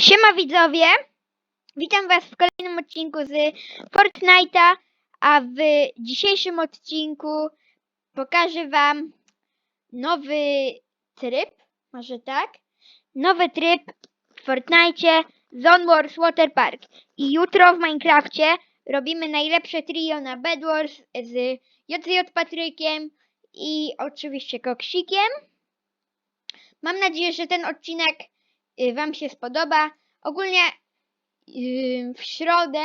Siema widzowie, witam was w kolejnym odcinku z Fortnite'a, a w dzisiejszym odcinku pokażę wam nowy tryb, może tak? Nowy tryb w Fortnite'cie Zone Wars Water Park. I jutro w Minecrafcie robimy najlepsze trio na Bed Wars z JJ Patrykiem i oczywiście Koksikiem. Mam nadzieję, że ten odcinek Wam się spodoba. Ogólnie y, w środę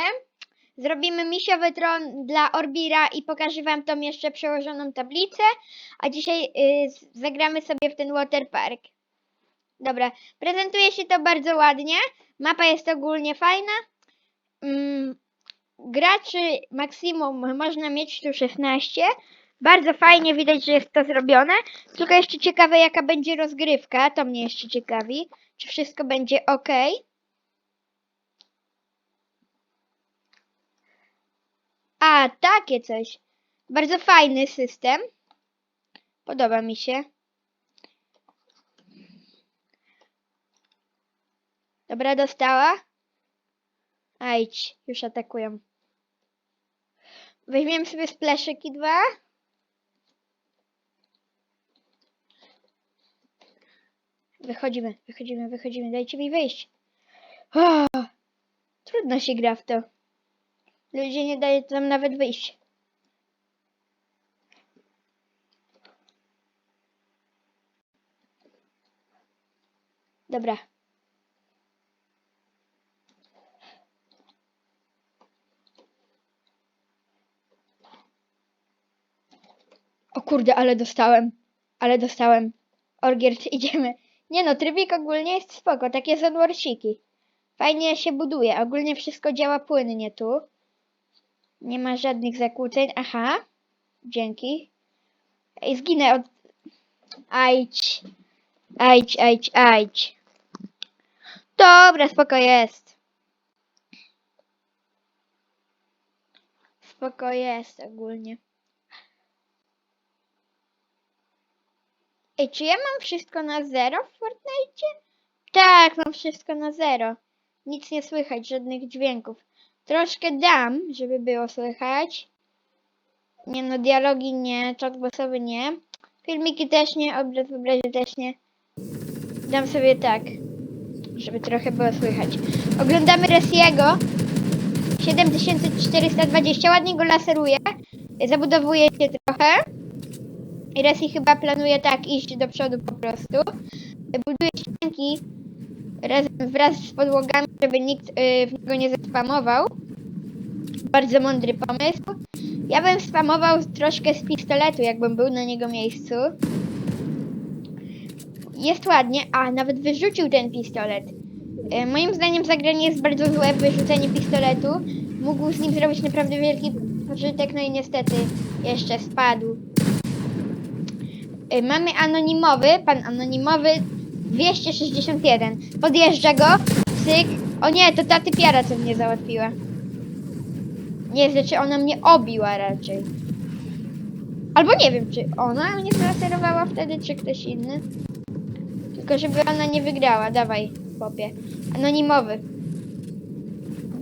zrobimy misiowy tron dla Orbira i pokażę Wam tą jeszcze przełożoną tablicę, a dzisiaj y, zagramy sobie w ten waterpark. Dobra, prezentuje się to bardzo ładnie. Mapa jest ogólnie fajna. Mm, graczy maksimum można mieć tu 16. Bardzo fajnie widać, że jest to zrobione. Tylko jeszcze ciekawe, jaka będzie rozgrywka. To mnie jeszcze ciekawi. Czy wszystko będzie ok? A, takie coś. Bardzo fajny system. Podoba mi się. Dobra, dostała. Ajdź, już atakują. Weźmiemy sobie splaszyki dwa. Wychodzimy, wychodzimy, wychodzimy. Dajcie mi wyjść. O, trudno się gra w to. Ludzie nie dają tam nawet wyjść. Dobra. O kurde, ale dostałem. Ale dostałem. Orgierd, idziemy. Nie no, trybik ogólnie jest spoko, takie są warsiki. Fajnie się buduje, ogólnie wszystko działa płynnie tu. Nie ma żadnych zakłóceń. Aha, dzięki. Ej, zginę od... Ajdź. Ajdź, ajdź, ajdź. Dobra, spoko jest. Spoko jest ogólnie. Ej, czy ja mam wszystko na zero w Fortnite? Tak, mam wszystko na zero. Nic nie słychać, żadnych dźwięków. Troszkę dam, żeby było słychać. Nie no, dialogi nie, czat głosowy nie. Filmiki też nie, obraz w obrazie też nie. Dam sobie tak, żeby trochę było słychać. Oglądamy Resiego. 7420, ładnie go laseruje. Zabudowuje się trochę. Resi chyba planuje tak iść do przodu po prostu. Buduje ścianki razem, wraz z podłogami, żeby nikt y, w niego nie zaspamował. Bardzo mądry pomysł. Ja bym spamował troszkę z pistoletu, jakbym był na niego miejscu. Jest ładnie, a nawet wyrzucił ten pistolet. Y, moim zdaniem zagranie jest bardzo złe, wyrzucenie pistoletu. Mógł z nim zrobić naprawdę wielki pożytek, no i niestety jeszcze spadł. Y, Mamy anonimowy, pan anonimowy 261. Podjeżdża go, cyk. O nie, to ta typiara, co mnie załatwiła. Nie, znaczy ona mnie obiła raczej. Albo nie wiem, czy ona mnie zlaserowała wtedy, czy ktoś inny. Tylko żeby ona nie wygrała. Dawaj, popie. Anonimowy.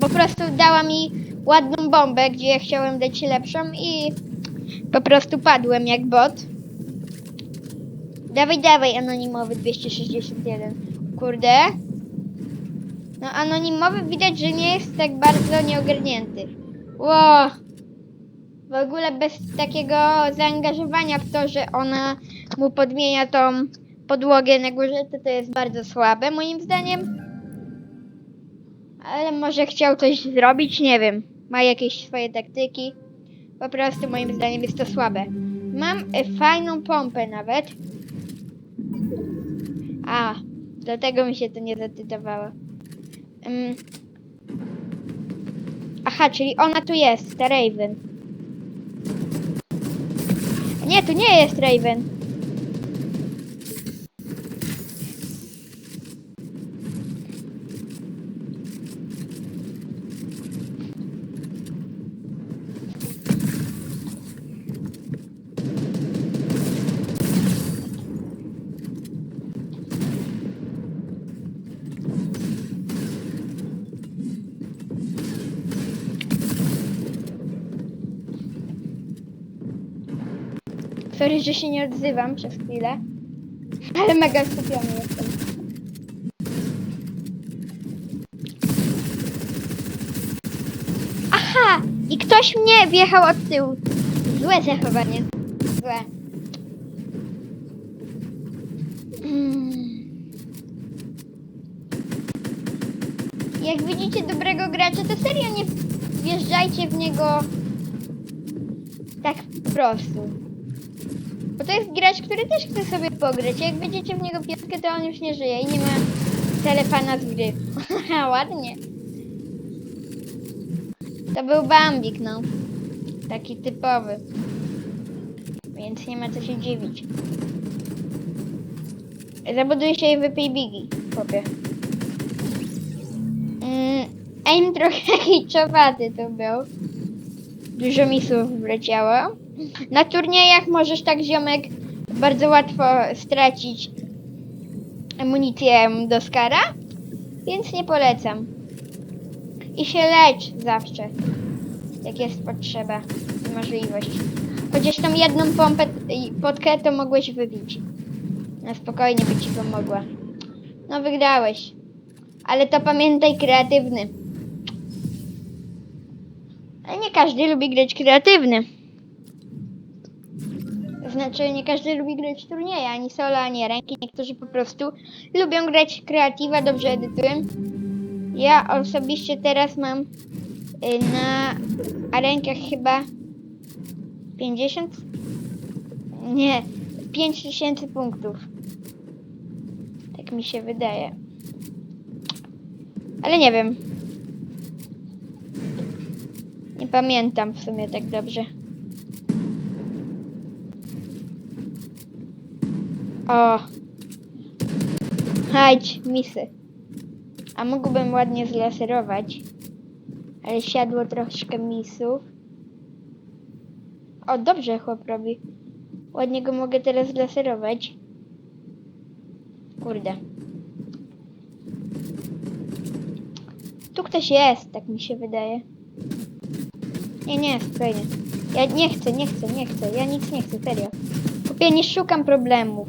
Po prostu dała mi ładną bombę, gdzie ja chciałem dać lepszą i po prostu padłem jak bot. Dawaj, dawaj, anonimowy 261. Kurde. No, anonimowy widać, że nie jest tak bardzo nieogarnięty. Ło. W ogóle bez takiego zaangażowania w to, że ona mu podmienia tą podłogę na górze, to to jest bardzo słabe, moim zdaniem. Ale może chciał coś zrobić, nie wiem. Ma jakieś swoje taktyki. Po prostu moim zdaniem jest to słabe. Mam e, fajną pompę nawet. A, do tego mi się to nie zatytowało. Ym. Aha, czyli ona tu jest, ta Raven. Nie, tu nie jest Raven. Sorry, że się nie odzywam przez chwilę. Ale mega skupiony jestem. Aha! I ktoś mnie wjechał od tyłu. Złe zachowanie. Złe. Mm. Jak widzicie dobrego gracza, to serio nie wjeżdżajcie w niego tak po prostu. Bo to jest gracz, który też chce sobie pograć. Jak będziecie w niego piątkę, to on już nie żyje i nie ma telepana z gry. Ładnie. To był Bambik, no. Taki typowy. Więc nie ma co się dziwić. Zabuduj się i wypij bigi, chłopie. Mm, aim trochę hiczowaty to był. Dużo misów wleciało. Na turniejach możesz tak, ziomek, bardzo łatwo stracić amunicję do skara, więc nie polecam. I się lecz zawsze, jak jest potrzeba i możliwość. Chociaż tą jedną pompę, i potkę to mogłeś wybić. Na spokojnie by ci pomogła. No wygrałeś. Ale to pamiętaj kreatywny. Ale nie każdy lubi grać kreatywny. Znaczy, nie każdy lubi grać turnieje, ani solo, ani ręki. Niektórzy po prostu lubią grać kreatywa, dobrze edytują. Ja osobiście teraz mam y, na arenkach chyba 50? Nie, 5000 punktów. Tak mi się wydaje. Ale nie wiem. Nie pamiętam w sumie tak dobrze. O. Chodź, misy. A mógłbym ładnie zlaserować. Ale siadło troszkę misów. O, dobrze chłop robi. Ładnie go mogę teraz zlaserować. Kurde. Tu ktoś jest, tak mi się wydaje. Nie, nie, spokojnie. Ja nie chcę, nie chcę, nie chcę. Ja nic nie chcę, serio. Kupię, nie szukam problemów.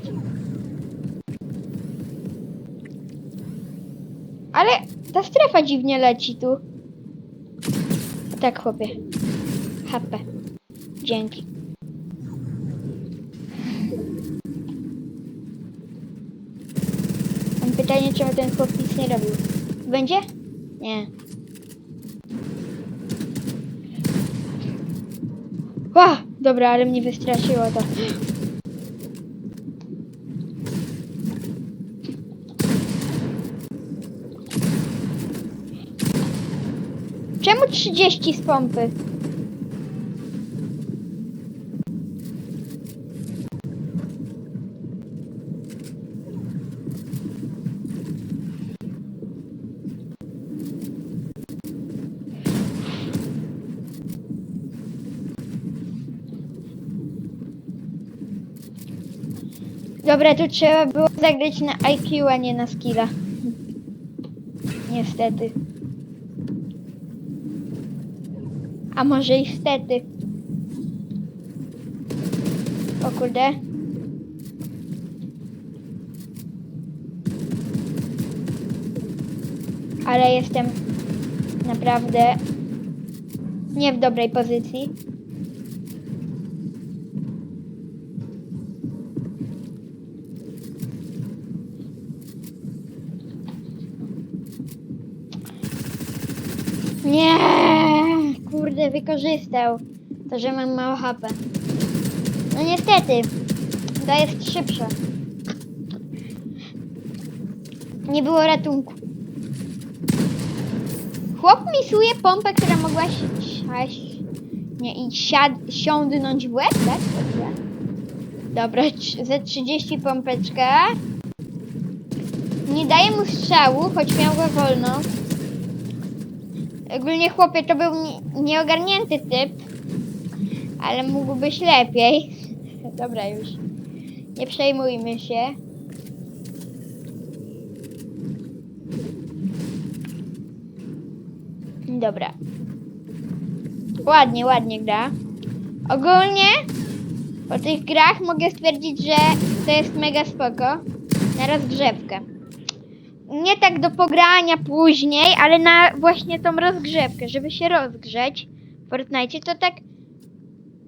Ale ta strefa dziwnie leci tu. Tak, chłopie. HP. Dzięki. Mam pytanie, czemu ten chłop nic nie robił. Będzie? Nie. Ła, dobra, ale mnie wystraszyło to. Czemu 30 z pompy? Dobra, tu trzeba było zagrać na IQ, a nie na skilla. Niestety. A może i stety. O kurde. Ale jestem naprawdę nie w dobrej pozycji. Nie, wykorzystał to, że mam mało HP. No niestety, to jest szybsze. Nie było ratunku. Chłop misuje pompę, która mogła siać, nie, i siad, siądnąć w łeb, tak? Dobrze. Dobra, ze 30 pompeczka. Nie daje mu strzału, choć miał go wolno. Ogólnie chłopie to był nie, nieogarnięty typ, ale mógł być lepiej. Dobra już. Nie przejmujmy się. Dobra. Ładnie, ładnie gra. Ogólnie Po tych grach mogę stwierdzić, że to jest mega spoko na rozgrzewkę. Nie tak do pogrania później, ale na właśnie tą rozgrzewkę, żeby się rozgrzeć w Fortnite, to tak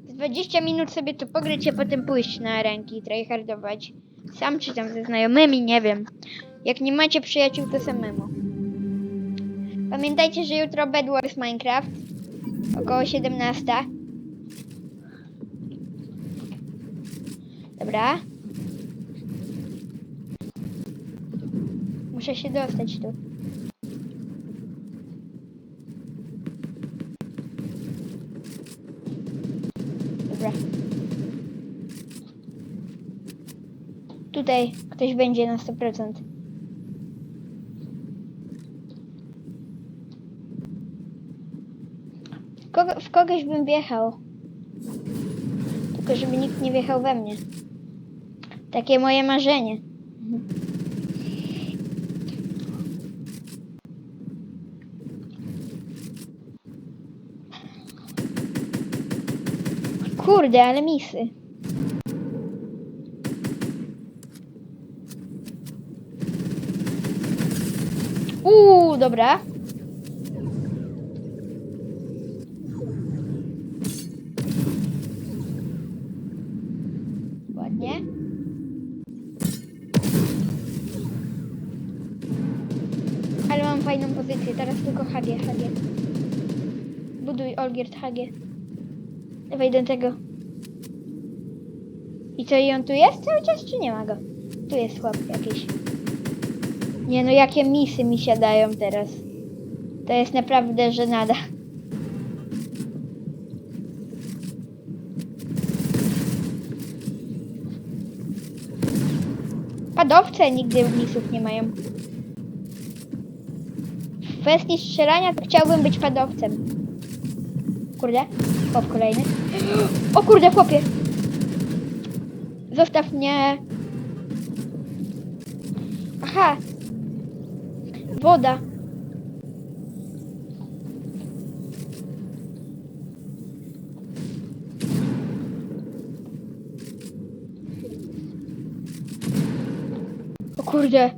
z 20 minut sobie to pograć, a potem pójść na ręki i tryhardować. Sam czy tam ze znajomymi, nie wiem. Jak nie macie przyjaciół, to samemu. Pamiętajcie, że jutro Bed Wars Minecraft. Około 17. Dobra. Muszę się dostać tu. Dobra. Tutaj ktoś będzie na 100%. Kogo, w kogoś bym wjechał. Tylko żeby nikt nie wjechał we mnie. Takie moje marzenie. Kurde, ale misy. Uuu, dobra. Ładnie. Ale mam fajną pozycję, teraz tylko HG, HG. Buduj Olgierd HG. Do tego. I co, i on tu jest cały czas, czy nie ma go? Tu jest chłop jakiś. Nie no, jakie misy mi siadają teraz. To jest naprawdę żenada. Padowce nigdy misów nie mają. W kwestii strzelania to chciałbym być padowcem. Kurde, chłop kolejny. O kurde, chłopie! Zostaw mnie. Aha. Woda. O kurde.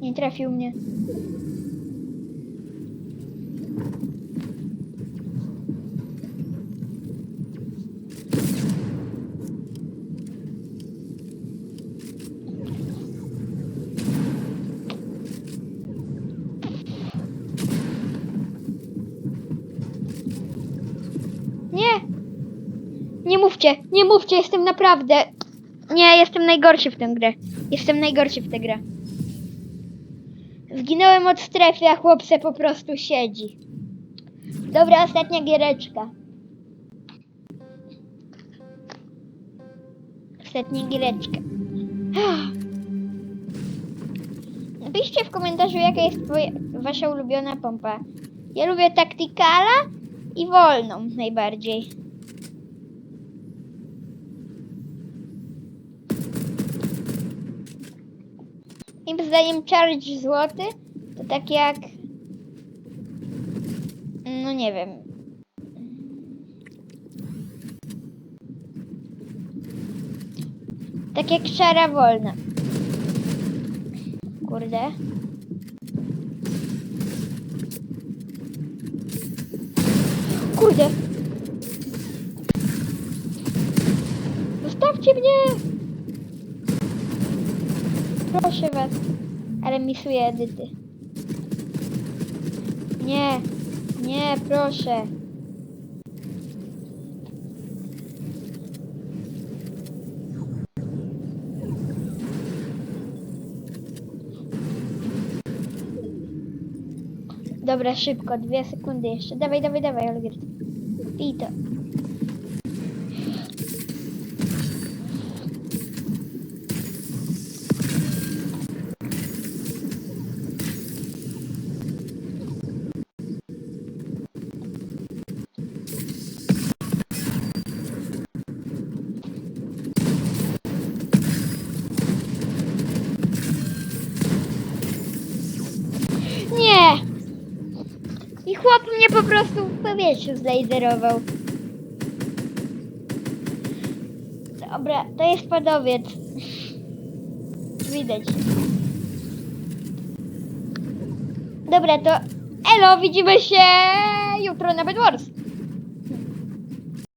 Nie trafił mnie. Nie! Nie mówcie, nie mówcie, jestem naprawdę. Nie, jestem najgorszy w tę grę. Jestem najgorszy w tę grę. Zginąłem od strefy, a chłopce po prostu siedzi. Dobra, ostatnia giereczka. Ostatnia giereczka. Napiszcie w komentarzu, jaka jest twoja, wasza ulubiona pompa. Ja lubię taktykala i wolną najbardziej. Moim zdaniem charge złoty to tak jak... No nie wiem. Tak jak szara wolna. Kurde. Kurde. Zostawcie mnie! Proszę was. Ale misuję edyty. Nie. Nie, proszę. Dobra, szybko, dwie sekundy jeszcze. Dawaj, dawaj, dawaj, Olgierd. Pij to. Nie! I chłop mnie po prostu w powietrzu zlejzerował. Dobra, to jest padowiec. Widać. Dobra, to elo, widzimy się jutro na Bedwars.